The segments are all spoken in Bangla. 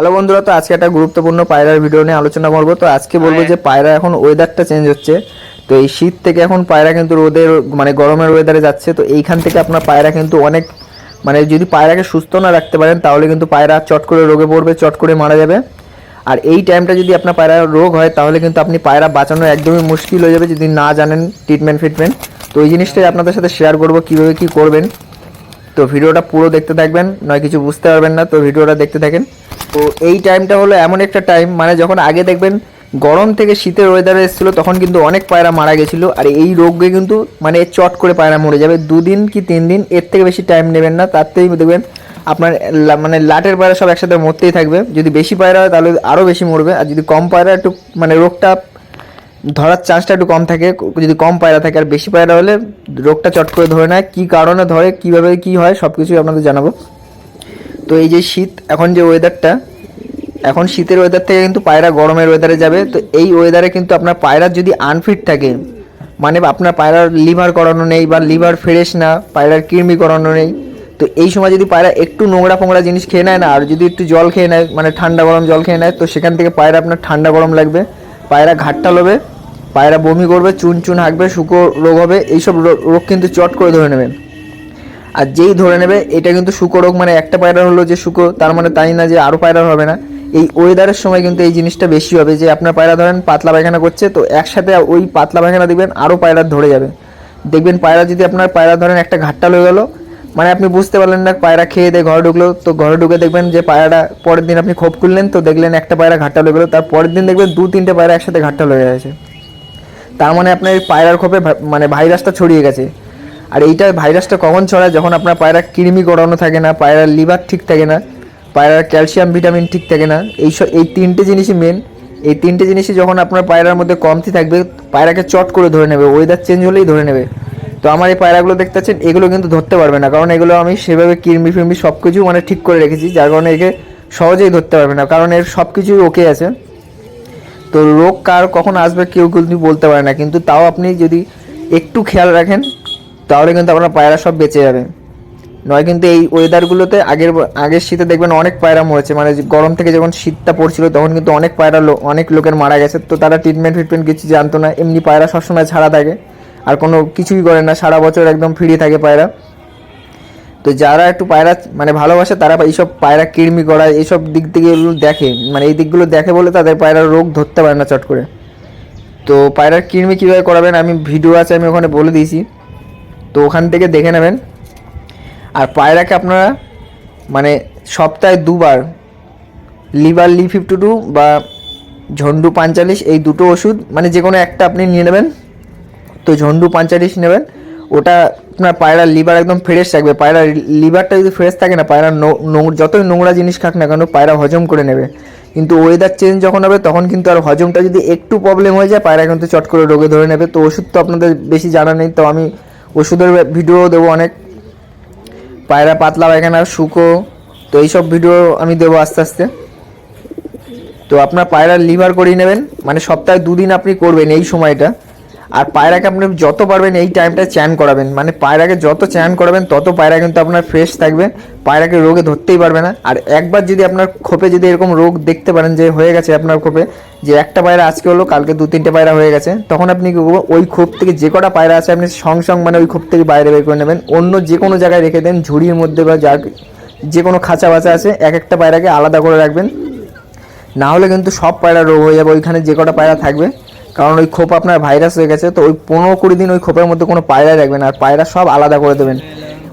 হ্যালো বন্ধুরা তো আজকে একটা গুরুত্বপূর্ণ পায়রার ভিডিও নিয়ে আলোচনা করব। তো আজকে বলব যে পায়রা এখন ওয়েদারটা চেঞ্জ হচ্ছে। তো এই শীত থেকে এখন পায়রা কিন্তু রোদের মানে গরমের ওয়েদারে যাচ্ছে। তো এইখান থেকে আপনার পায়রা কিন্তু অনেক মানে যদি পায়রাকে সুস্থ না রাখতে পারেন তাহলে কিন্তু পায়রা চট করে রোগে পড়বে চট করে মারা যাবে। আর এই টাইমটা যদি আপনার পায়রা রোগ হয় তাহলে কিন্তু আপনি পায়রা বাঁচানো একদমই মুশকিল হয়ে যাবে যদি না জানেন ট্রিটমেন্ট ফিটমেন্ট তো এই জিনিসটাই আপনাদের সাথে শেয়ার করব কীভাবে কী করবেন। তো ভিডিওটা পুরো দেখতে থাকবেন, নয় কিছু বুঝতে পারবেন না, তো ভিডিওটা দেখতে থাকেন। তো এই টাইমটা হলো এমন একটা টাইম মানে যখন আগে দেখবেন গরম থেকে শীতের ওয়েদারে এসেছিল, তখন কিন্তু অনেক পায়রা মারা গেছিল, আর এই রোগে কিন্তু মানে চট করে পায়রা মরে যাবে। দুদিন কি তিন দিন, এর থেকে বেশি টাইম নেবেন না, তার থেকেই দেখবেন আপনার মানে লাটের পায়রা সব একসাথে মরতেই থাকবে। যদি বেশি পায়রা হয়, তাহলে আরও বেশি মরবে, আর যদি কম পায়রা, একটু মানে রোগটা ধরার চান্সটা একটু কম থাকে, যদি কম পায়রা থাকে। আর বেশি পায়রা হলে রোগটা চট করে ধরে নেয়, কী কারণে ধরে, কীভাবে কী হয় সব কিছুই আপনাদের জানাব। তো এই যে শীত, এখন যে ওয়েদারটা এখন শীতের ওয়েদার থেকে কিন্তু পায়রা গরমের ওয়েদারে যাবে। তো এই ওয়েদারে কিন্তু আপনার পায়রার যদি আনফিট থাকে মানে আপনার পায়রার লিভার করানো নেই বা লিভার ফ্রেশ না, পায়রার কৃমি করানো নেই, তো এই সময় যদি পায়রা একটু নোংরা ফোংরা জিনিস খেয়ে নেয় না, আর যদি একটু জল খেয়ে নেয় মানে ঠান্ডা গরম জল খেয়ে নেয়, তো সেখান থেকে পায়রা আপনার ঠান্ডা গরম লাগবে। পায়রা ঘাটটা লোবে পায়রা বমি করবে, চুন চুন হাঁকবে, শুকো রোগ হবে, এইসব রোগ কিন্তু চট করে ধরে নেবে। আর যেই ধরে নেবে, এটা কিন্তু শুকো রোগ মানে একটা পায়রা হলো যে শুকো, তার মানে তাই না যে আরও পায়রা হবে না। এই ওয়েদারের সময় কিন্তু এই জিনিসটা বেশি হবে, যে আপনার পায়রা ধরেন পাতলা পায়খানা করছে, তো একসাথে ওই পাতলা পায়খানা দেখবেন আরও পায়রা ধরে যাবে। দেখবেন পায়রা যদি আপনার পায়রা ধরেন একটা ঘাটটা হয়ে গেল মানে আপনি বুঝতে পারলেন না, পায়রা খেয়ে দিয়ে ঘরে ঢুকলো, তো ঘরে ঢুকে দেখবেন যে পায়রাটা পরের দিন আপনি খোপ খুললেন, তো দেখলেন একটা পায়রা ঘাটটা হয়ে গেলো, তার পরের দিন দেখবেন দু তিনটে পায়রা একসাথে ঘাটটা হয়ে গেছে। তার মানে আপনার পায়রার খোপে মানে ভাইরাসটা ছড়িয়ে গেছে। আর এইটা ভাইরাসটা কখন ছড়ায়? যখন আপনার পায়রা কৃমি গড়ানো থাকে না, পায়রার লিভার ঠিক থাকে না, পায়রার ক্যালসিয়াম, ভিটামিন ঠিক থাকে না, এই এই তিনটে জিনিসই মেন এই তিনটে জিনিসই যখন আপনার পায়রার মধ্যে কমতি থাকবে, পায়রাকে চট করে ধরে নেবে ওয়েদার চেঞ্জ হলেই ধরে নেবে। তো আমার এই পায়রাগুলো দেখতে পাচ্ছেন, এগুলো কিন্তু ধরতে পারবে না, কারণ এগুলো আমি সেভাবে কৃমি ফিরমি সব কিছু মানে ঠিক করে রেখেছি, যার কারণে একে সহজেই ধরতে পারবে না, কারণ এর সব কিছুই ওকে আছে। তো রোগ কার কখন আসবে কেউ কিন্তু বলতে পারে না, কিন্তু তাও আপনি যদি একটু খেয়াল রাখেন, তাহলে কিন্তু আপনার পায়রা সব বেঁচে যাবে। নয় কিন্তু এই ওয়েদারগুলোতে আগের আগের শীতে দেখবেন অনেক পায়রা মরেছে মানে গরম থেকে যখন শীতটা পড়ছিল তখন কিন্তু অনেক পায়রা অনেক লোকের মারা গেছে। তো তারা ট্রিটমেন্ট ফিটমেন্ট কিছু জানতো না, এমনি পায়রা সবসময় ছাড়া থাকে, আর কোনো কিছুই করে না, সারা বছর একদম ফ্রি থাকে পায়রা। তো যারা একটু পায়রা মানে ভালোবাসে, তারা এইসব পায়রা, কৃমি করা এইসব দিক থেকে এগুলো দেখে মানে এই দিকগুলো দেখে বলে তাদের পায়রার রোগ ধরতে পারে না চট করে। তো পায়রার কৃমি কীভাবে করাবেন, আমি ভিডিও আছে, আমি ওখানে বলে দিয়েছি। তো ওখান থেকে দেখে নেবেন। আর পায়রাকে আপনারা মানে সপ্তাহে দুবার, লিভার লি ফিফটি টু বা ঝন্ডু পাঞ্চালিশ, এই দুটো ওষুধ মানে যে কোনো একটা আপনি নিয়ে নেবেন। তো ঝন্ডু পাঞ্চালিশ নেবেন। ওটা আপনার পায়রার লিভার একদম ফ্রেশ থাকবে। পায়রার লিভারটা যদি ফ্রেশ থাকে না, পায়রা যতই নোংরা জিনিস খাক না কেন, পায়রা হজম করে নেবে। কিন্তু ওয়েদার চেঞ্জ যখন হবে, তখন কিন্তু আর হজমটা যদি একটু প্রবলেম হয়ে যায়, পায়রা কিন্তু চট করে রোগে ধরে নেবে। তো ওষুধ তো আপনাদের বেশি জানা নেই, তো আমি ওষুধের ভিডিও দেবো অনেক। পায়রা পাতলা পায়খানা, শুকো, তো এইসব ভিডিও আমি দেবো আস্তে আস্তে। তো আপনার পায়রার লিভার করিয়ে নেবেন মানে সপ্তাহে দুদিন আপনি করবেন এই সময়টা। আর পায়রাকে আপনি যত পারবেন এই টাইমটা চ্যান করাবেন। মানে পায়রাকে যত চ্যান করাবেন, তত পায়রা কিন্তু আপনার ফ্রেশ থাকবে। পায়রাকে রোগে ধরতেই পারবে না। আর একবার যদি আপনার খোপে যদি এরকম রোগ দেখতে পারেন যে হয়ে গেছে আপনার খোপে, যে একটা পায়রা আজকে হলো, কালকে দু তিনটে পায়রা হয়ে গেছে, তখন আপনি কী করব, ওই খোপ থেকে যে কটা পায়রা আছে আপনি সং মানে ওই খোপ থেকে বাইরে বের করে নেবেন। অন্য যে কোনো জায়গায় রেখে দেন, ঝুড়ির মধ্যে বা যা যে কোনো খাঁচা বাঁচা আছে, এক একটা পায়রাকে আলাদা করে রাখবেন। না হলে কিন্তু সব পায়রা রোগ হয়ে যাবে, ওইখানে যে কটা পায়রা থাকবে কারণ ওই খোপ আপনার ভাইরাস হয়ে গেছে, তো ওই পনেরো কুড়ি দিন ওই খোপের মধ্যে কোনো পায়রা রাখবেন আর পায়রা সব আলাদা করে দেবেন।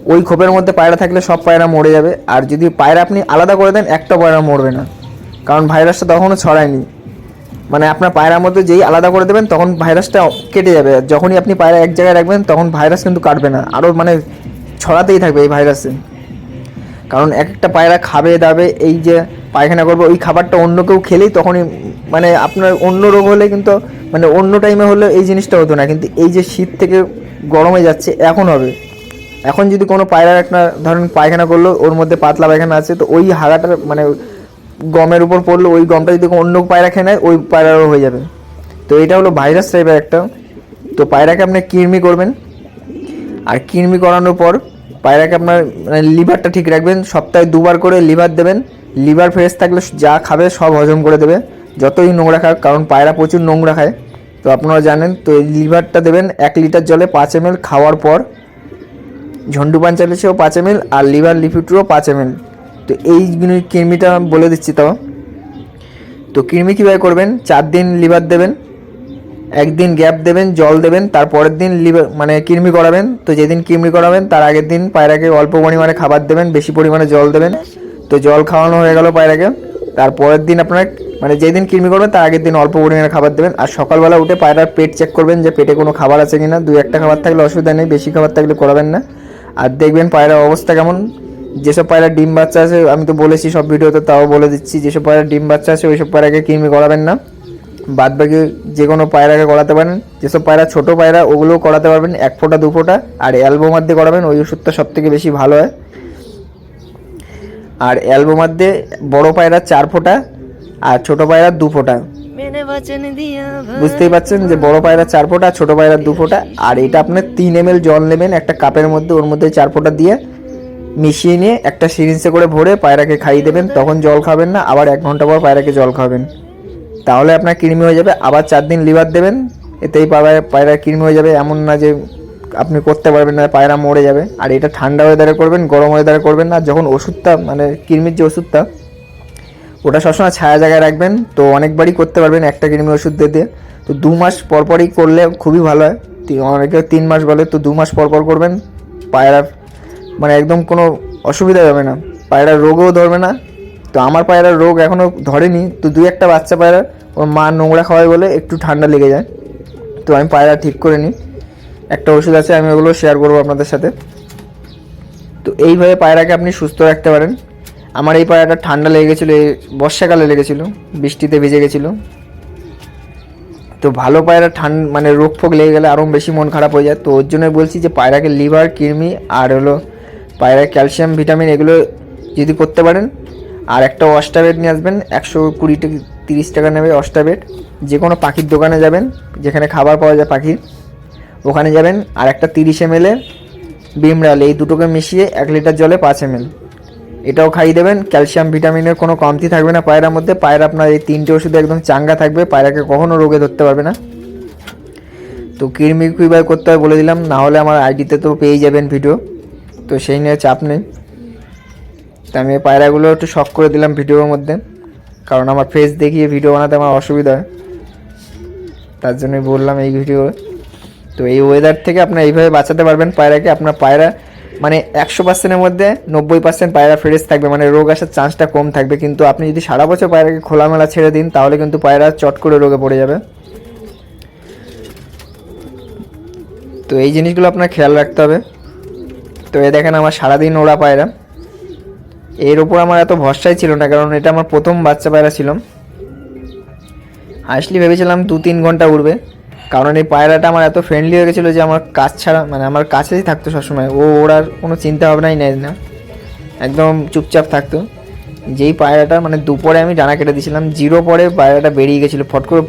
ওই খোপের মধ্যে পায়রা থাকলে সব পায়রা মরে যাবে। আর যদি পায়রা আপনি আলাদা করে দেন, একটা পায়রা মরবে না। কারণ ভাইরাসটা তখনও ছড়ায়নি। মানে আপনার পায়রার মধ্যে যেই আলাদা করে দেবেন, তখন ভাইরাসটা কেটে যাবে। যখনই আপনি পায়রা এক জায়গায় রাখবেন, তখন ভাইরাস কিন্তু কাটবে না। আরও মানে ছড়াতেই থাকবে এই ভাইরাসে কারণ এক একটা পায়রা খাবে, দাবে, এই যে পায়খানা করবে, ওই খাবারটা অন্য কেউ খেলেই তখনই মানে আপনার অন্য রোগ হলে কিন্তু মানে অন্য টাইমে হলে এই জিনিসটা হতো না। কিন্তু এই যে শীত থেকে গরমে যাচ্ছে, এখন হবে। এখন যদি কোনো পায়রার একটা, ধরেন পায়খানা করল, ওর মধ্যে পাতলা পায়খানা আছে, তো ওই হাগাটার মানে গমের উপর পড়ল, ওই গমটা যদি অন্য পায়রা খেয়ে নেয়, ওই পায়রারও হয়ে যাবে। তো এটা হলো ভাইরাস টাইপের একটা। তো পায়রাকে আপনি কৃমি করবেন। আর কৃমি করানোর পর পায়রাকে আপনার মানে লিভারটা ঠিক রাখবেন। সপ্তাহে দুবার করে লিভার দেবেন। লিভার ফ্রেশ থাকলে যা খাবে সব হজম করে দেবে। যতই নোংরা খাক, কারণ পায়রা প্রচুর নোংরা খায়। তো আপনারা জানেন, তো এই লিভারটা দেবেন এক লিটার জলে পাঁচ এম খাওয়ার পর। ঝন্ডু পান চালিয়েছেও পাঁচ এম আর লিভার লিফিটুও পাঁচ এম তো এই কৃমিটা বলে দিচ্ছি তাও তো কৃমি কীভাবে করবেন? চার দিন লিভার দেবেন, একদিন গ্যাপ দেবেন, জল দেবেন তারপরের দিন লিভার মানে কৃমি করাবেন। তো যেদিন কৃমি করাবেন, তার আগের দিন পায়রাকে অল্প পরিমাণে খাবার দেবেন, বেশি পরিমাণে জল দেবেন। তো জল খাওয়ানো হয়ে গেল পায়রাকে। তারপরের দিন আপনার মানে যেদিন কৃমি করবেন, তার আগের দিন অল্প পরিমাণে খাবার দেবেন। আর সকালবেলা উঠে পায়রার পেট চেক করবেন যে পেটে কোনো খাবার আছে কিনা। দু একটা খাবার থাকলে অসুবিধা নেই, বেশি খাবার থাকলে করাবেন না। আর দেখবেন পায়রার অবস্থা কেমন। যেসব পায়রা ডিম বাচ্চা আছে, আমি তো বলেছি সব ভিডিওতে, তাও বলে দিচ্ছি, যেসব পায়রা ডিম বাচ্চা আছে, ওইসব পায়রাকে কৃমি করাবেন না। বাদ বাকি যে কোনো পায়রাকে করাতে পারেন। যেসব পায়রা ছোটো পায়রা, ওগুলোও করাতে পারবেন, এক ফোঁটা, দু ফোঁটা। আর অ্যালবোমার দিয়ে করাবেন, ওই ওষুধটা সব থেকে বেশি ভালো হয়। আর অ্যালবোম মধ্যে বড় পায়রা চার ফোঁটা আর ছোট পায়রা দু ফোঁটা। বুঝতেই পাচ্ছেন যে বড় পায়রা চার ফোঁটা ছোট পায়রা দু ফোঁটা আর এটা আপনি তিন এম এল জল নেবেন একটা কাপের মধ্যে ওর মধ্যে চার ফোঁটা দিয়ে মিশিয়ে নিয়ে একটা সিরিঞ্জে করে ভরে পায়রাকে খাইয়ে দেবেন তখন জল খাবেন না আবার এক ঘণ্টা পর পায়রাকে জল খাবেন। তাহলে আপনার কৃমি হয়ে যাবে আবার চার দিন লিভার দেবেন এতেই পায়রা পায়রা কৃমি হয়ে যাবে এমন না যে আপনি করতে পারবেন না, পায়রা মরে যাবে। আর এটা ঠান্ডা ওয়েদারে করবেন, গরম ওয়েদারে করবেন না, যখন ওষুধটা মানে কৃমির যে ওষুধটা, ওটা সবসময় ছায়া জায়গায় রাখবেন। তো অনেকবারই করতে পারবেন একটা কৃমি ওষুধ দিয়ে তো দু মাস পর পরই করলে খুবই ভালো হয়। অনেকে তিন মাস বলে, তো দু মাস পর পর করবেন। পায়রার মানে একদম কোনো অসুবিধা হবে না। পায়রার রোগও ধরবে না। তো আমার পায়রার রোগ এখনও ধরেনি। তো দুই একটা বাচ্চা পায়রা, ওর মা নোংরা খাওয়ায় বলে একটু ঠান্ডা লেগে যায়। তো আমি পায়রা ঠিক করে নিই। একটা ওষুধ আছে, আমি ওগুলো শেয়ার করব আপনাদের সাথে। তো এইভাবে পায়রাকে আপনি সুস্থ রাখতে পারেন। আমার এই পায়রাটা ঠান্ডা লেগে গেছিল, এই বর্ষাকালে লেগেছিলো, বৃষ্টিতে ভিজে গেছিল। তো ভালো পায়রা ঠান্ডা মানে রোগ ফোগ লেগে গেলে আরও বেশি মন খারাপ হয়ে যায়। তো ওর জন্য বলছি যে পায়রাকে লিভার, কৃমি আর হলো পায়রার ক্যালসিয়াম, ভিটামিন এগুলো যদি করতে পারেন, আর একটা অস্টাবেট নিয়ে আসবেন, একশো কুড়ি থেকে তিরিশ টাকা নেবে অস্টাবেট যে কোনো পাখির দোকানে যাবেন, যেখানে খাবার পাওয়া যায় পাখির। ওখানে যাবেন আর একটা তিরিশ এম এর বিমরাল এই দুটোকে মিশিয়ে এক লিটার জলে পাঁচ এম এল। এটাও খাইয়ে দেবেন, ক্যালসিয়াম, ভিটামিনের কোনো কমতি থাকবে না, পায়রার মধ্যে, পায়রা আপনার এই তিনটে ওষুধে একদম চাঙ্গা থাকবে, পায়রাকে কখনো রোগে ধরতে পারবে না। তো কৃমি কীভাবে করতে হয় বলে দিলাম, না হলে আমার আইডিতে তো পেয়ে যাবেন ভিডিও, তো সেই নিয়ে চাপ নেই। তো আমি পায়রাগুলো একটু শখ করে দিলাম ভিডিওর মধ্যে, কারণ আমার ফেস দেখিয়ে ভিডিও বানাতে আমার অসুবিধা হয়। তার জন্যই বললাম এই ভিডিও তো এই ওয়েদার থেকে আপনার এইভাবে বাঁচাতে পারবেন। পায়রাকে আপনার পায়রা মানে একশো পার্সেন্টের মধ্যে নব্বই পার্সেন্ট পায়রা ফ্রেশ থাকবে। মানে রোগ আসার চান্সটা কম থাকবে। কিন্তু আপনি যদি সারা বছর পায়রাকে খোলামেলা ছেড়ে দিন, তাহলে কিন্তু পায়রা চট করে রোগে পড়ে যাবে। তো এই জিনিসগুলো আপনার খেয়াল রাখতে হবে। তো এ দেখেন আমার সারাদিন ওরা পায়রা। এর ওপর আমার এত ভরসাই ছিল না, কারণ এটা আমার প্রথম বাচ্চা পায়রা ছিল আসলে ভেবেছিলাম দু তিন ঘণ্টা উড়বে। কারণ এই পায়রাটা আমার এত ফ্রেন্ডলি হয়ে গেছিল যে আমার কাজ ছাড়া মানে আমার কাছেই থাকতো সবসময়। ও ওরার কোনো চিন্তা ভাবনাই নেয় না। একদম চুপচাপ থাকতো। যেই পায়রাটা মানে দুপুরে আমি ডানা কেটে দিয়েছিলাম, জিরো পরে পায়রাটা বেরিয়ে গেছিল, ফট করে